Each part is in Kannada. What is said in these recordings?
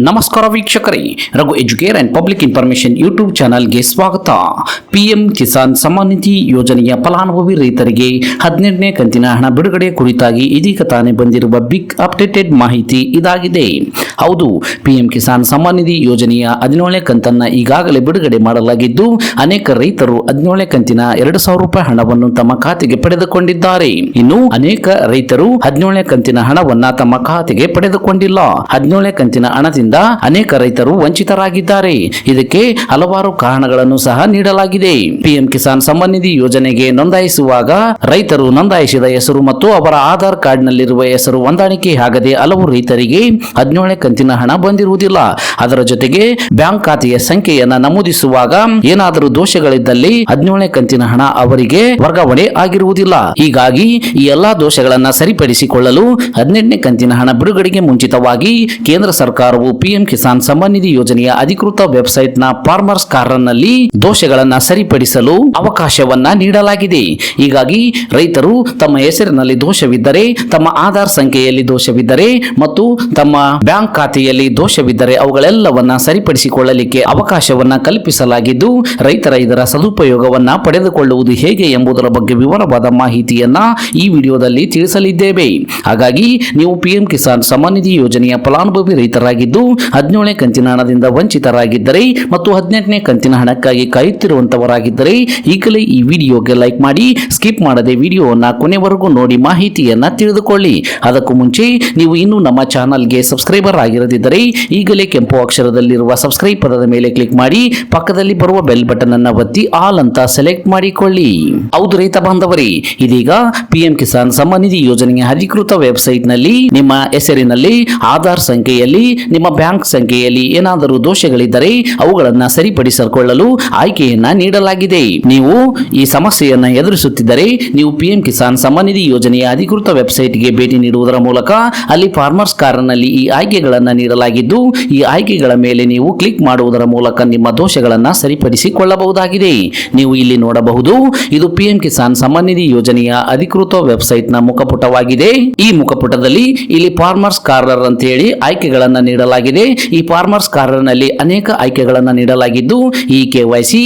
ನಮಸ್ಕಾರ ವೀಕ್ಷಕರೇ, Raghu Educare and public information YouTube ಚಾನಲ್ಗೆ ಸ್ವಾಗತ. ಪಿಎಂ ಕಿಸಾನ್ ನಿಧಿ ಯೋಜನೆಯ ಫಲಾನುಭವಿ ರೈತರಿಗೆ ಹದಿನೆಂಟನೇ ಕಂತಿನ ಹಣ ಬಿಡುಗಡೆ ಕುರಿತಾಗಿ ಇದೀಗ ತಾನೇ ಬಂದಿರುವ ಬಿಗ್ ಅಪ್ಡೇಟೆಡ್ ಮಾಹಿತಿ ಇದಾಗಿದೆ. ಹೌದು, ಪಿಎಂ ಕಿಸಾನ್ ಸಮ್ಮಾನ್ ನಿಧಿ ಯೋಜನೆಯ ಹದಿನೇಳನೇ ಕಂತನ್ನ ಈಗಾಗಲೇ ಬಿಡುಗಡೆ ಮಾಡಲಾಗಿದ್ದು, ಅನೇಕ ರೈತರು ಹದಿನೇಳನೇ ಕಂತಿನ ಎರಡು ಸಾವಿರ ರೂಪಾಯಿ ಹಣವನ್ನು ತಮ್ಮ ಖಾತೆಗೆ ಪಡೆದುಕೊಂಡಿದ್ದಾರೆ. ಇನ್ನು ಅನೇಕ ರೈತರು ಹದಿನೇಳನೇ ಕಂತಿನ ಹಣವನ್ನ ತಮ್ಮ ಖಾತೆಗೆ ಪಡೆದುಕೊಂಡಿಲ್ಲ. ಹದಿನೇಳನೇ ಕಂತಿನ ಹಣದಿಂದ ಅನೇಕ ರೈತರು ವಂಚಿತರಾಗಿದ್ದಾರೆ. ಇದಕ್ಕೆ ಹಲವಾರು ಕಾರಣಗಳನ್ನು ಸಹ ನೀಡಲಾಗಿದೆ. ಪಿಎಂ ಕಿಸಾನ್ ಸಮ್ಮಾನ್ ನಿಧಿ ಯೋಜನೆಗೆ ನೋಂದಾಯಿಸುವಾಗ ರೈತರು ನೋಂದಾಯಿಸಿದ ಹೆಸರು ಮತ್ತು ಅವರ ಆಧಾರ್ ಕಾರ್ಡ್ ನಲ್ಲಿರುವ ಹೆಸರು ಹೊಂದಾಣಿಕೆ ಆಗದೆ ಹಲವು ರೈತರಿಗೆ ಹದಿನೇಳನೇ ಕಂತಿನ ಹಣ ಬಂದಿರುವುದಿಲ್ಲ. ಅದರ ಜೊತೆಗೆ ಬ್ಯಾಂಕ್ ಖಾತೆಯ ಸಂಖ್ಯೆಯನ್ನ ನಮೂದಿಸುವಾಗ ಏನಾದರೂ ದೋಷಗಳಿದ್ದಲ್ಲಿ ಹದಿನೇಳನೇ ಕಂತಿನ ಹಣ ಅವರಿಗೆ ವರ್ಗಾವಣೆ ಆಗಿರುವುದಿಲ್ಲ. ಹೀಗಾಗಿ ಈ ಎಲ್ಲಾ ದೋಷಗಳನ್ನ ಸರಿಪಡಿಸಿಕೊಳ್ಳಲು ಹದಿನೆಂಟನೇ ಕಂತಿನ ಹಣ ಬಿಡುಗಡೆಗೆ ಮುಂಚಿತವಾಗಿ ಕೇಂದ್ರ ಸರ್ಕಾರವು ಪಿಎಂ ಕಿಸಾನ್ ಸಮ್ಮಾನ್ ನಿಧಿ ಯೋಜನೆಯ ಅಧಿಕೃತ ವೆಬ್ಸೈಟ್ನ ಫಾರ್ಮರ್ಸ್ ಕಾರ್ನರ್ನಲ್ಲಿ ದೋಷಗಳನ್ನ ಸರಿಪಡಿಸಲು ಅವಕಾಶವನ್ನ ನೀಡಲಾಗಿದೆ. ಹೀಗಾಗಿ ರೈತರು ತಮ್ಮ ಹೆಸರಿನಲ್ಲಿ ದೋಷವಿದ್ದರೆ, ತಮ್ಮ ಆಧಾರ್ ಸಂಖ್ಯೆಯಲ್ಲಿ ದೋಷವಿದ್ದರೆ ಮತ್ತು ತಮ್ಮ ಬ್ಯಾಂಕ್ ಖಾತೆಯಲ್ಲಿ ದೋಷವಿದ್ದರೆ ಅವುಗಳೆಲ್ಲವನ್ನ ಸರಿಪಡಿಸಿಕೊಳ್ಳಲಿಕ್ಕೆ ಅವಕಾಶವನ್ನ ಕಲ್ಪಿಸಲಾಗಿದ್ದು, ರೈತರ ಇದರ ಸದುಪಯೋಗವನ್ನ ಪಡೆದುಕೊಳ್ಳುವುದು ಹೇಗೆ ಎಂಬುದರ ಬಗ್ಗೆ ವಿವರವಾದ ಮಾಹಿತಿಯನ್ನ ಈ ವಿಡಿಯೋದಲ್ಲಿ ತಿಳಿಸಲಿದ್ದೇವೆ. ಹಾಗಾಗಿ, ನೀವು ಪಿಎಂ ಕಿಸಾನ್ ಸಮ್ಮಾನ್ ನಿಧಿ ಯೋಜನೆಯ ಫಲಾನುಭವಿ ರೈತರಾಗಿದ್ದು, ಹದಿನೇಳನೇ ಕಂತಿನ ಹಣದಿಂದ ವಂಚಿತರಾಗಿದ್ದರೆ ಮತ್ತು ಹದಿನೆಂಟನೇ ಕಂತಿನ ಹಣಕ್ಕಾಗಿ ಕಾಯುತ್ತಿರುವಂತವರಾಗಿದ್ದರೆ, ಈಗಲೇ ಈ ವಿಡಿಯೋಗೆ ಲೈಕ್ ಮಾಡಿ, ಸ್ಕಿಪ್ ಮಾಡದೆ ವಿಡಿಯೋವನ್ನು ಕೊನೆವರೆಗೂ ನೋಡಿ ಮಾಹಿತಿಯನ್ನ ತಿಳಿದುಕೊಳ್ಳಿ. ಅದಕ್ಕೂ ಮುಂಚೆ, ನೀವು ಇನ್ನೂ ನಮ್ಮ ಚಾನಲ್ಗೆ ಸಬ್ಸ್ಕ್ರೈಬರ್ ಆಗಿರದಿದ್ದರೆ ಈಗಲೇ ಕೆಂಪು ಅಕ್ಷರದಲ್ಲಿರುವ ಸಬ್ಸ್ಕ್ರೈಬ್ ಪದದ ಮೇಲೆ ಕ್ಲಿಕ್ ಮಾಡಿ, ಪಕ್ಕದಲ್ಲಿ ಬರುವ ಬೆಲ್ ಬಟನ್ ಅನ್ನ ಒತ್ತಿ ಆಲ್ ಅಂತ ಸೆಲೆಕ್ಟ್ ಮಾಡಿಕೊಳ್ಳಿ. ಹೌದು ರೈತ ಬಾಂಧವರೇ, ಇದೀಗ ಪಿಎಂ ಕಿಸಾನ್ ಸಮ್ಮಾನ್ ನಿಧಿ ಯೋಜನೆಯ ಅಧಿಕೃತ ವೆಬ್ಸೈಟ್ನಲ್ಲಿ ನಿಮ್ಮ ಹೆಸರಿನಲ್ಲಿ ಆಧಾರ್ ಸಂಖ್ಯೆಯಲ್ಲಿ, ನಿಮ್ಮ ಬ್ಯಾಂಕ್ ಸಂಖ್ಯೆಯಲ್ಲಿ ಏನಾದರೂ ದೋಷಗಳಿದ್ದರೆ ಅವುಗಳನ್ನ ಸರಿಪಡಿಸಿಕೊಳ್ಳಲು ಆಯ್ಕೆಯನ್ನ ನೀಡಲಾಗಿದೆ. ನೀವು ಈ ಸಮಸ್ಯೆಯನ್ನ ಎದುರಿಸುತ್ತಿದ್ದರೆ ನೀವು ಪಿಎಂ ಕಿಸಾನ್ ಸಮ್ಮಾನ್ ನಿಧಿ ಯೋಜನೆಯ ಅಧಿಕೃತ ವೆಬ್ಸೈಟ್ಗೆ ಭೇಟಿ ನೀಡುವುದರ ಮೂಲಕ ಅಲ್ಲಿ ಫಾರ್ಮರ್ಸ್ ಕಾರ್ನಲ್ಲಿ ಈ ಆಯ್ಕೆಗಳನ್ನ ನೀಡಲಾಗಿದ್ದು, ಈ ಆಯ್ಕೆಗಳ ಮೇಲೆ ನೀವು ಕ್ಲಿಕ್ ಮಾಡುವುದರ ಮೂಲಕ ನಿಮ್ಮ ದೋಷಗಳನ್ನು ಸರಿಪಡಿಸಿಕೊಳ್ಳಬಹುದಾಗಿದೆ. ನೀವು ಇಲ್ಲಿ ನೋಡಬಹುದು, ಇದು ಪಿಎಂ ಕಿಸಾನ್ ಸಮ್ಮಾನ್ ನಿಧಿ ಯೋಜನೆಯ ಅಧಿಕೃತ ವೆಬ್ಸೈಟ್ನ ಮುಖಪುಟವಾಗಿದೆ. ಈ ಮುಖಪುಟದಲ್ಲಿ ಇಲ್ಲಿ ಫಾರ್ಮರ್ಸ್ ಕಾರ್ಡರ್ ಅಂತ ಹೇಳಿ ಆಯ್ಕೆಗಳನ್ನು ನೀಡಲಾಗಿದೆ. ಈ ಫಾರ್ಮರ್ಸ್ ಕಾರ್ಡರ್ನಲ್ಲಿ ಅನೇಕ ಆಯ್ಕೆಗಳನ್ನು ನೀಡಲಾಗಿದ್ದು, ಈ KYC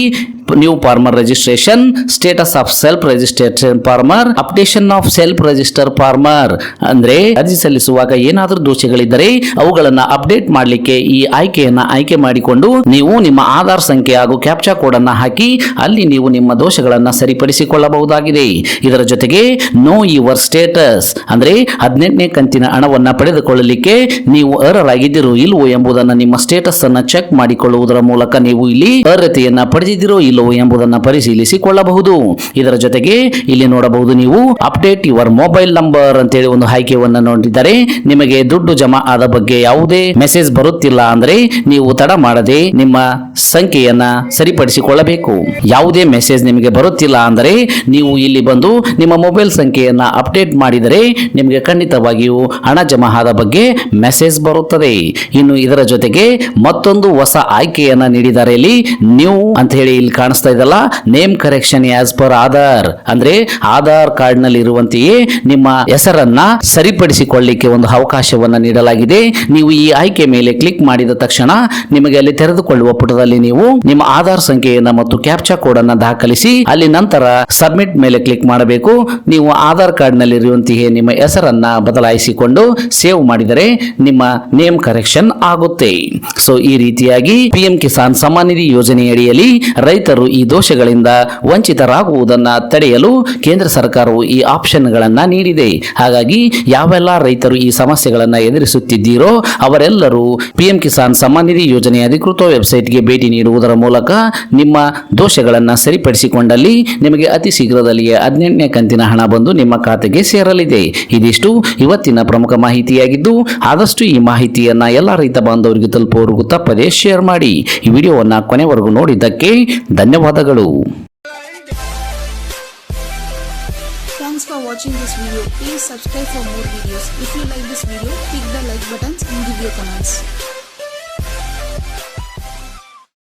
new farmer registration status of self registration farmer updation of self register farmer ಅಂದ್ರೆ ಅರ್ಜಿ ಸಲ್ಲಿಸುವಾಗ ಏನಾದರೂ ದೋಷಗಳಿದ್ದರೆ ಅವುಗಳನ್ನ ಅಪ್ಡೇಟ್ ಮಾಡಲಿಕ್ಕೆ ಈ ಆಯ್ಕೆಯನ್ನ ಆಯ್ಕೆ ಮಾಡಿಕೊಂಡು ನೀವು ನಿಮ್ಮ ಆಧಾರ್ ಸಂಖ್ಯೆ ಹಾಗೂ ಕ್ಯಾಪ್ಚಾ ಕೋಡ್ ಅನ್ನು ಹಾಕಿ ಅಲ್ಲಿ ನೀವು ನಿಮ್ಮ ದೋಷಗಳನ್ನ ಸರಿಪಡಿಸಿಕೊಳ್ಳಬಹುದಾಗಿದೆ. ಇದರ ಜೊತೆಗೆ ನೋ ಯುವರ್ ಸ್ಟೇಟಸ್ ಅಂದ್ರೆ ಹದಿನೆಂಟನೇ ಕಂತಿನ ಹಣವನ್ನ ಪಡೆದುಕೊಳ್ಳಲಿಕ್ಕೆ ನೀವು ಅರ್ಹರಾಗಿದ್ದೀರೋ ಇಲ್ವೋ ಎಂಬುದನ್ನು ನಿಮ್ಮ ಸ್ಟೇಟಸ್ ಅನ್ನ ಚೆಕ್ ಮಾಡಿಕೊಳ್ಳುವುದರ ಮೂಲಕ ನೀವು ಇಲ್ಲಿ ಅರ್ಹತೆಯನ್ನು ಪಡೆದಿದ್ದೀರೋ ಇಲ್ಲವೋ ಎಂಬುದನ್ನು ಪರಿಶೀಲಿಸಿಕೊಳ್ಳಬಹುದು ಇದರ ಜೊತೆಗೆ ಇಲ್ಲಿ ನೋಡಬಹುದು ನೀವು ಅಪ್ಡೇಟ್ ಯುವರ್ ಮೊಬೈಲ್ ನಂಬರ್ ಅಂತೇಳಿ ಒಂದು ಆಯ್ಕೆಯನ್ನು ನೋಡಿದರೆ ನಿಮಗೆ ದುಡ್ಡು ಜಮಾ ಆದ ಬಗ್ಗೆ ಯಾವುದೇ ಮೆಸೇಜ್ ಬರುತ್ತಿಲ್ಲ ಅಂದ್ರೆ ನೀವು ತಡ ಮಾಡದೆ ನಿಮ್ಮ ಸಂಖ್ಯೆಯನ್ನ ಸರಿಪಡಿಸಿಕೊಳ್ಳಬೇಕು. ಯಾವುದೇ ಮೆಸೇಜ್ ನಿಮಗೆ ಬರುತ್ತಿಲ್ಲ ಅಂದರೆ ನೀವು ಇಲ್ಲಿ ಬಂದು ನಿಮ್ಮ ಮೊಬೈಲ್ ಸಂಖ್ಯೆಯನ್ನ ಅಪ್ಡೇಟ್ ಮಾಡಿದರೆ ನಿಮಗೆ ಖಂಡಿತವಾಗಿಯೂ ಹಣ ಜಮಾ ಆದ ಬಗ್ಗೆ ಮೆಸೇಜ್ ಬರುತ್ತದೆ. ಇನ್ನು ಇದರ ಜೊತೆಗೆ ಮತ್ತೊಂದು ಹೊಸ ಆಯ್ಕೆಯನ್ನ ನೀಡಿದ್ದಾರೆ ಇಲ್ಲಿ ನ್ಯೂ ಅಂತ ಹೇಳಿ ಇಲ್ಲಿ ಕಾಣಿಸ್ತಾ ಇದೆಯಲ್ಲ? Name correction as per Aadhaar ಅಂದ್ರೆ ಆಧಾರ್ ಕಾರ್ಡ್ನಲ್ಲಿ ಇರುವಂತೆಯೇ ನಿಮ್ಮ ಹೆಸರನ್ನ ಸರಿಪಡಿಸಿಕೊಳ್ಳಿಕ್ಕೆ ಒಂದು ಅವಕಾಶವನ್ನ ನೀಡಲಾಗಿದೆ. ನೀವು ಈ ಆಯ್ಕೆ ಮೇಲೆ ಕ್ಲಿಕ್ ಮಾಡಿದ ತಕ್ಷಣ ನಿಮಗೆ ಅಲ್ಲಿ ತೆರೆದುಕೊಳ್ಳುವ ಪುಟದಲ್ಲಿ ನೀವು ನಿಮ್ಮ ಆಧಾರ್ ಸಂಖ್ಯೆಯನ್ನ ಮತ್ತು ಕ್ಯಾಪ್ಚಾ ಕೋಡ್ ಅನ್ನ ದಾಖಲಿಸಿ ಅಲ್ಲಿ ನಂತರ ಸಬ್ಮಿಟ್ ಮೇಲೆ ಕ್ಲಿಕ್ ಮಾಡಬೇಕು. ನೀವು ಆಧಾರ್ ಕಾರ್ಡ್ನಲ್ಲಿ ಇರುವಂತೆಯೇ ನಿಮ್ಮ ಹೆಸರನ್ನ ಬದಲಾಯಿಸಿಕೊಂಡು ಸೇವ್ ಮಾಡಿದರೆ ನಿಮ್ಮ ನೇಮ್ ಕರೆಕ್ಷನ್ ಆಗುತ್ತೆ. ಸೊ ಈ ರೀತಿಯಾಗಿ ಪಿಎಂ ಕಿಸಾನ್ ಸಮ್ಮಾನ್ ನಿಧಿ ಯೋಜನೆಯಡಿಯಲ್ಲಿ ರೈತರು ಈ ದೋಷಗಳಿಂದ ವಂಚಿತರಾಗುವುದನ್ನ ತಡೆಯಲು ಕೇಂದ್ರ ಸರ್ಕಾರವು ಈ ಆಪ್ಷನ್ಗಳನ್ನು ನೀಡಿದೆ. ಹಾಗಾಗಿ ಯಾವೆಲ್ಲ ರೈತರು ಈ ಸಮಸ್ಯೆಗಳನ್ನು ಎದುರಿಸುತ್ತಿದ್ದೀರೋ ಅವರೆಲ್ಲರೂ ಪಿಎಂ ಕಿಸಾನ್ ಸಮ್ಮಾನ್ ನಿಧಿ ಯೋಜನೆಯ ಅಧಿಕೃತ ವೆಬ್ಸೈಟ್ಗೆ ಭೇಟಿ ನೀಡುವುದರ ಮೂಲಕ ನಿಮ್ಮ ದೋಷಗಳನ್ನು ಸರಿಪಡಿಸಿಕೊಂಡಲ್ಲಿ ನಿಮಗೆ ಅತಿ ಶೀಘ್ರದಲ್ಲಿಯೇ ಹದಿನೆಂಟನೇ ಕಂತಿನ ಹಣ ಬಂದು ನಿಮ್ಮ ಖಾತೆಗೆ ಸೇರಲಿದೆ. ಇದಿಷ್ಟು ಇವತ್ತಿನ ಪ್ರಮುಖ ಮಾಹಿತಿಯಾಗಿದ್ದು, ಆದಷ್ಟು ಈ ಮಾಹಿತಿಯನ್ನ ಎಲ್ಲ ರೈತ ಬಾಂಧವರಿಗೆ ತಲುಪುವವರೆಗೂ ತಪ್ಪದೇ ಶೇರ್ ಮಾಡಿ. ಈ ವಿಡಿಯೋವನ್ನ ಕೊನೆವರೆಗೂ ನೋಡಿದ್ದಕ್ಕೆ ಧನ್ಯವಾದಗಳು Thanks for watching this video. Please subscribe for more videos. If you like this video, click the like buttons and give your comments.